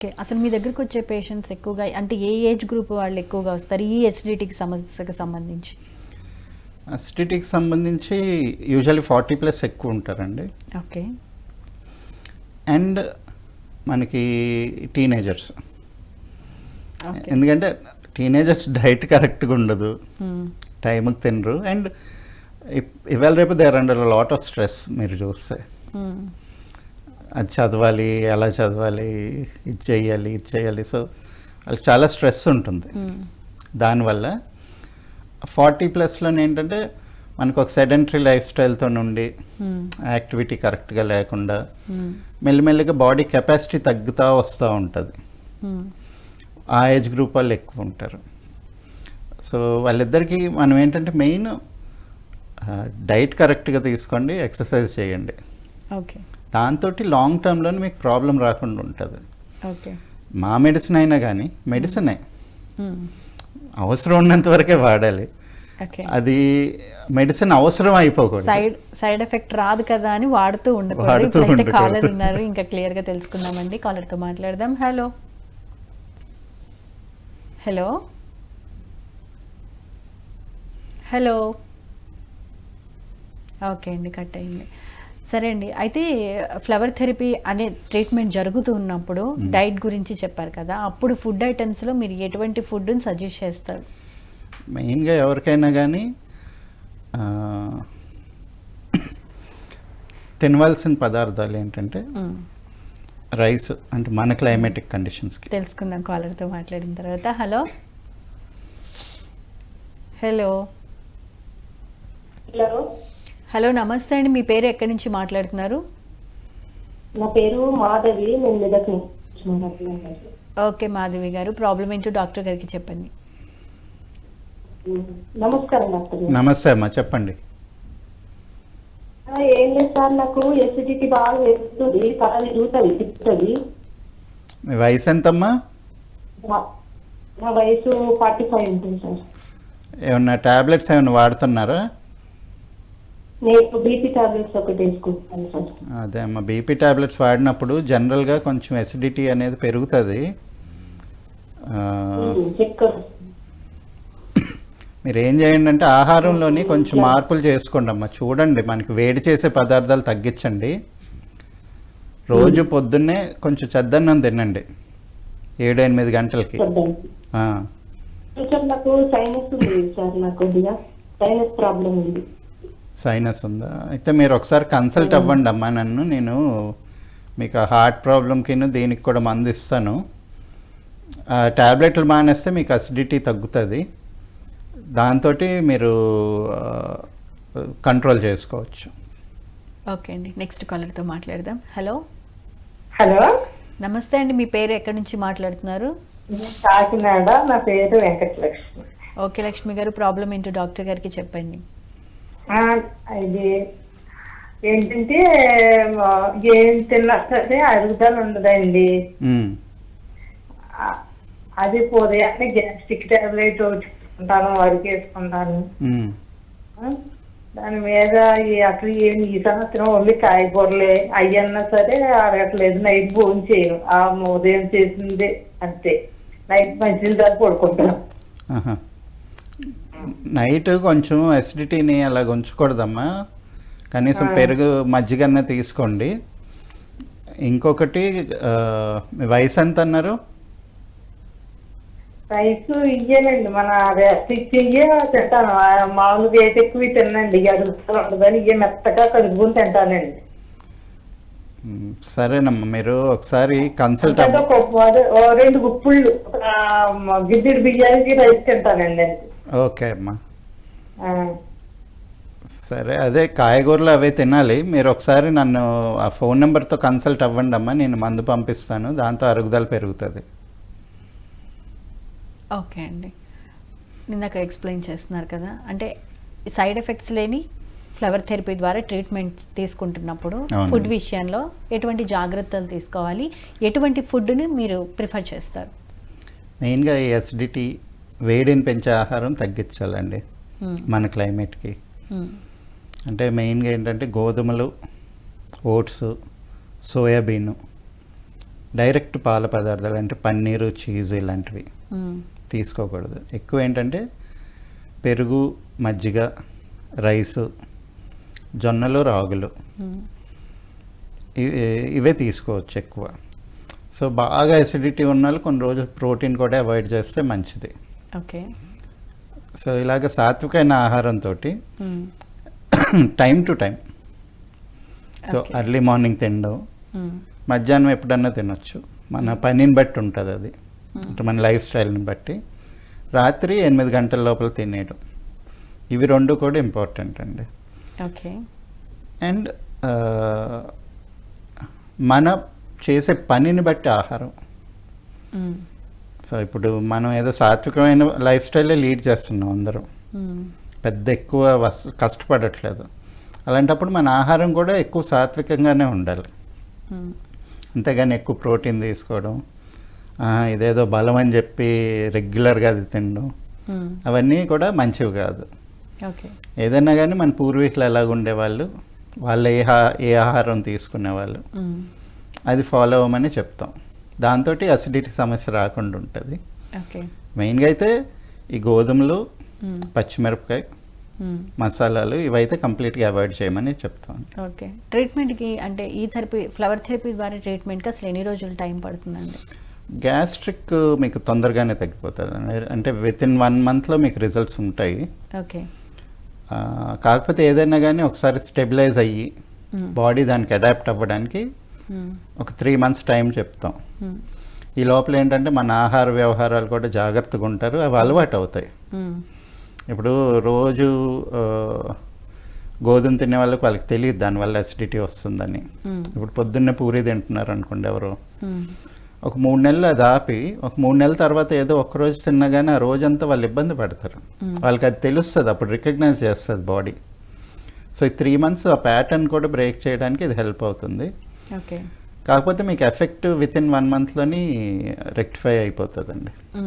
Okay. అసలు మీ దగ్గరకు వచ్చే పేషెంట్స్ ఎక్కువగా అంటే ఏ ఏజ్ గ్రూప్ వాళ్ళు ఎక్కువగా వస్తారు? ఈ ఎసిడిటీకి సమస్యకు సంబంధించి? అసిడిటీకి సంబంధించి యూజువల్లీ ఫార్టీ ప్లస్ ఎక్కువ ఉంటారండి. ఓకే. అండ్ మనకి టీనేజర్స్ ఎందుకంటే టీనేజర్స్ డైట్ కరెక్ట్గా ఉండదు. టైంకి తినరు. అండ్ ఇవాళ రేపు they're under lot of stress మీరు చూస్తే. మ్మ్. అది చదవాలి ఎలా చదవాలి ఇది చేయాలి ఇది చేయాలి సో వాళ్ళకి చాలా స్ట్రెస్ ఉంటుంది మ్మ్. దానివల్ల ఫార్టీ ప్లస్లో ఏంటంటే మనకు ఒక సెడెంటరీ లైఫ్ స్టైల్తో నుండి మ్మ్. యాక్టివిటీ కరెక్ట్గా లేకుండా మ్మ్. మెల్లిమెల్లిగా బాడీ కెపాసిటీ తగ్గుతూ వస్తూ ఉంటుంది. ఆ ఏజ్ గ్రూప్ వాళ్ళు ఎక్కువ ఉంటారు సో వాళ్ళిద్దరికీ మనం ఏంటంటే మెయిన్ డైట్ కరెక్ట్గా తీసుకోండి ఎక్సర్సైజ్ చేయండి ఓకే దాంతో లాంగ్ టర్మ్లో మీకు ప్రాబ్లం రాకుండా ఉంటుంది. ఓకే. మా మెడిసిన్ అయినా కానీ మెడిసినే మ్మ్. అవసరం ఉన్నంత వరకే వాడాలి. అది మెడిసిన్ అవసరం అయిపోకూడదు. సైడ్ సైడ్ ఎఫెక్ట్ రాదు కదా అని వాడుతూ ఉండకూడదు. కాలర్ ఉన్నారు. ఇంకా క్లియర్గా తెలుసుకుందామండి. కాలర్తో మాట్లాడదాం. హలో హలో హలో ఓకే అండి కట్ అయింది. సరే అండి. అయితే ఫ్లవర్ థెరపీ అనే ట్రీట్మెంట్ జరుగుతూ ఉన్నప్పుడు డైట్ గురించి చెప్పారు కదా అప్పుడు ఫుడ్ ఐటమ్స్లో మీరు ఎటువంటి ఫుడ్ని సజెస్ట్ చేస్తారు? మెయిన్గా ఎవరికైనా కానీ తినవలసిన పదార్థాలు ఏంటంటే. రైస్ అంటే మన క్లైమేటిక్ కండిషన్స్కి తెలుసుకుందాం కాలర్తో మాట్లాడిన తర్వాత. హలో. హలో. హలో. హలో నమస్తే అండి. మీ పేరు ఎక్కడి నుంచి మాట్లాడుతున్నారు? నా పేరు మాధవి. నేను మెదక్ నుంచి మాట్లాడుతున్నాను ఓకే మాధవి గారు. ప్రాబ్లం ఏంటో డాక్టర్ గారికి చెప్పండి. నమస్కారం డాక్టర్ గారు. నమస్తే అమ్మా చెప్పండి. ఆ, ఏం లేదు సార్ నాకు ఎసిడిటీ బాగా వేస్తుంది. తల తిరుగుతుంది తిప్పుతుంది. మీ వయసు ఎంతమ్మా? నా- నా వయసు ఫార్టీ ఫైవ్ ఉంటుంది సార్. ఏమన్నా ట్యాబ్లెట్స్ ఏమైనా వాడుతున్నారా నేను బీపీ టాబ్లెట్స్ ఒకటి వేసుకుంటాను సార్ అదే అమ్మా బీపీ ట్యాబ్లెట్స్ వాడినప్పుడు జనరల్గా కొంచెం ఎసిడిటీ అనేది పెరుగుతుంది. మీరు ఏం చేయండి అంటే ఆహారంలోని కొంచెం మార్పులు చేసుకోండి అమ్మా. చూడండి మనకి వేడి చేసే పదార్థాలు తగ్గించండి. రోజు పొద్దున్నే కొంచెం చెద్దన్నం తినండి. ఏడు ఎనిమిది గంటలకి. చూద్దాం ఆ, కొంచెం నాకు సైనస్ ఉంది సార్ నాకు కొద్దిగా సైనస్ ప్రాబ్లం ఉంది. సైనస్ ఉందా? అయితే మీరు ఒకసారి కన్సల్ట్ అవ్వండి అమ్మా నన్ను. నేను మీకు ఆ హార్ట్ ప్రాబ్లంకి దీనికి కూడా మందు ఇస్తాను. ఆ ట్యాబ్లెట్లు మానేస్తే మీకు అసిడిటీ తగ్గుతుంది. దాంతో మీరు కంట్రోల్ చేసుకోవచ్చు. ఓకే అండి. నెక్స్ట్ కాలర్తో మాట్లాడదాం. హలో హలో నమస్తే అండి. మీ పేరు ఎక్కడి నుంచి మాట్లాడుతున్నారు? కాకినాడ. నా పేరు వెంకటలక్ష్మి. ఓకే లక్ష్మి గారు ప్రాబ్లం ఏంటో డాక్టర్ గారికి చెప్పండి. ఇది ఏంటంటే ఏం తిన్నా సరే అరుగుదల ఉండదండి. అది ఉదయాన్నే గ్యాస్ట్రిక్ టాబ్లెట్ వేసుకుంటాను వరకు వేసుకుంటాను. దాని మీద అసలు ఏం ఈ సంవత్సరం ఓన్లీ కాయగూరలే. అయ్యన్నా సరే అరగట్లేదు నైట్ భోజనం చేయను. ఆ ఉదయం చేసింది అంతే. నైట్ మంచిది దాకా పడుకుంటాను. నైట్ కొంచెం అసిడిటీని అలా ఉంచకూడదమ్మా. కనీసం పెరుగు మజ్జిగన్న తీసుకోండి. ఇంకొకటి మీ వయసు ఎంత అన్నారు రైస్ ఇయ్యేనండి మన రెస్ట్ ఇయ్యే తింటాను. మామూలుగా ఏది ఎక్కువ తినండి ఉండదని ఇయ్య మెత్తగా కలుపుకొని తింటానండి. సరేనమ్మా మీరు ఒకసారి కన్సల్ట్ రెండు గుప్పుళ్ళు గిద్దెడు బియ్యానికి రైస్ తింటానండి ఓకే అమ్మా. సరే అదే కాయగూరలు అవే తినాలి. మీరు ఒకసారి నన్ను ఆ ఫోన్ నెంబర్తో కన్సల్ట్ అవ్వండి అమ్మా. నేను మందు పంపిస్తాను. దాంతో అరుగుదల పెరుగుతుంది. ఓకే అండి. ఇందాక ఎక్స్ప్లెయిన్ చేస్తున్నారు కదా. అంటే సైడ్ ఎఫెక్ట్స్ లేని ఫ్లవర్ థెరపీ ద్వారా ట్రీట్మెంట్ తీసుకుంటున్నప్పుడు. ఫుడ్ విషయంలో ఎటువంటి జాగ్రత్తలు తీసుకోవాలి? ఎటువంటి ఫుడ్ని మీరు ప్రిఫర్ చేస్తారు? మెయిన్గా ఈ అసిడిటీ వేడిని పెంచే ఆహారం తగ్గించాలండి మ్మ్. మన క్లైమేట్కి మ్మ్. అంటే మెయిన్గా ఏంటంటే గోధుమలు ఓట్స్ సోయాబీన్ డైరెక్ట్ పాల పదార్థాలు అంటే పన్నీరు చీజ్ ఇలాంటివి మ్మ్. తీసుకోకూడదు ఎక్కువ ఏంటంటే పెరుగు మజ్జిగ రైసు జొన్నలు రాగులు ఇవే తీసుకోవచ్చు ఎక్కువ సో బాగా ఎసిడిటీ ఉన్న వాళ్ళు కొన్ని రోజులు ప్రోటీన్ కూడా అవాయిడ్ చేస్తే మంచిది ఓకే. సో ఇలాగ సాత్వికమైన ఆహారంతో. Time to time. So. Early morning తినడం. మధ్యాహ్నం ఎప్పుడన్నా తినొచ్చు. మన పనిని బట్టి ఉంటుంది అది. అంటే మన లైఫ్ స్టైల్ని బట్టి. రాత్రి ఎనిమిది గంటల లోపల తినేయడం. ఇవి రెండు కూడా ఇంపార్టెంట్ అండి. ఓకే. అండ్ మన చేసే పనిని బట్టి ఆహారం. సో ఇప్పుడు మనం ఏదో సాత్వికమైన లైఫ్ స్టైలే లీడ్ చేస్తున్నాం అందరం మ్మ్. పెద్ద ఎక్కువ వస్ కష్టపడట్లేదు అలాంటప్పుడు మన ఆహారం కూడా ఎక్కువ సాత్వికంగానే ఉండాలి మ్మ్. అంతేగాని ఎక్కువ ప్రోటీన్ తీసుకోవడం ఇదేదో బలం అని చెప్పి రెగ్యులర్గా అది తినడం మ్మ్. అవన్నీ కూడా మంచివి కాదు ఓకే ఏదైనా కానీ మన పూర్వీకులు ఎలాగ ఉండేవాళ్ళు వాళ్ళు ఏ ఏ ఆహారం తీసుకునేవాళ్ళు. అది ఫాలో అవ్వమని చెప్తాం దాంతో అసిడిటీ సమస్య రాకుండా ఉంటుంది ఓకే మెయిన్గా అయితే ఈ గోధుమలు మ్మ్. పచ్చిమిరపకాయ మ్మ్. మసాలాలు ఇవైతే కంప్లీట్గా అవాయిడ్ చేయమని చెప్తాం ఓకే ట్రీట్మెంట్కి అంటే ఈ థెరపీ ఫ్లవర్ థెరపీ ద్వారా ట్రీట్మెంట్కి అసలు ఎన్ని రోజులు టైం పడుతుందండి గ్యాస్ట్రిక్ మీకు తొందరగానే తగ్గిపోతుంది అంటే విత్ ఇన్ వన్ మంత్లో మీకు రిజల్ట్స్ ఉంటాయి ఓకే కాకపోతే ఏదైనా కానీ ఒకసారి స్టెబిలైజ్ అయ్యి మ్మ్. బాడీ దానికి అడాప్ట్ అవ్వడానికి. ఒక త్రీ మంత్స్ టైం చెప్తాం. ఈ లోపల ఏంటంటే మన ఆహార వ్యవహారాలు కూడా జాగ్రత్తగా ఉంటారు అవి అలవాటు అవుతాయి. ఇప్పుడు రోజు గోధుమ తినే వాళ్ళకి వాళ్ళకి తెలియదు దానివల్ల అసిడిటీ వస్తుందని. ఇప్పుడు పొద్దున్నే పూరి తింటున్నారు అనుకోండి ఎవరు. ఒక మూడు నెలలు అది ఆపి ఒక మూడు నెలల తర్వాత ఏదో ఒక్కరోజు తిన్నా కానీ ఆ రోజంతా వాళ్ళు ఇబ్బంది పడతారు. వాళ్ళకి అది తెలుస్తుంది అప్పుడు రికగ్నైజ్ చేస్తుంది బాడీ సో ఈ త్రీ మంత్స్ ఆ ప్యాటర్న్ కూడా బ్రేక్ చేయడానికి ఇది హెల్ప్ అవుతుంది. కాకపోతే మీకు ఎఫెక్ట్ విత్ ఇన్ వన్ మంత్లోని రెక్టిఫై అయిపోతుందండి.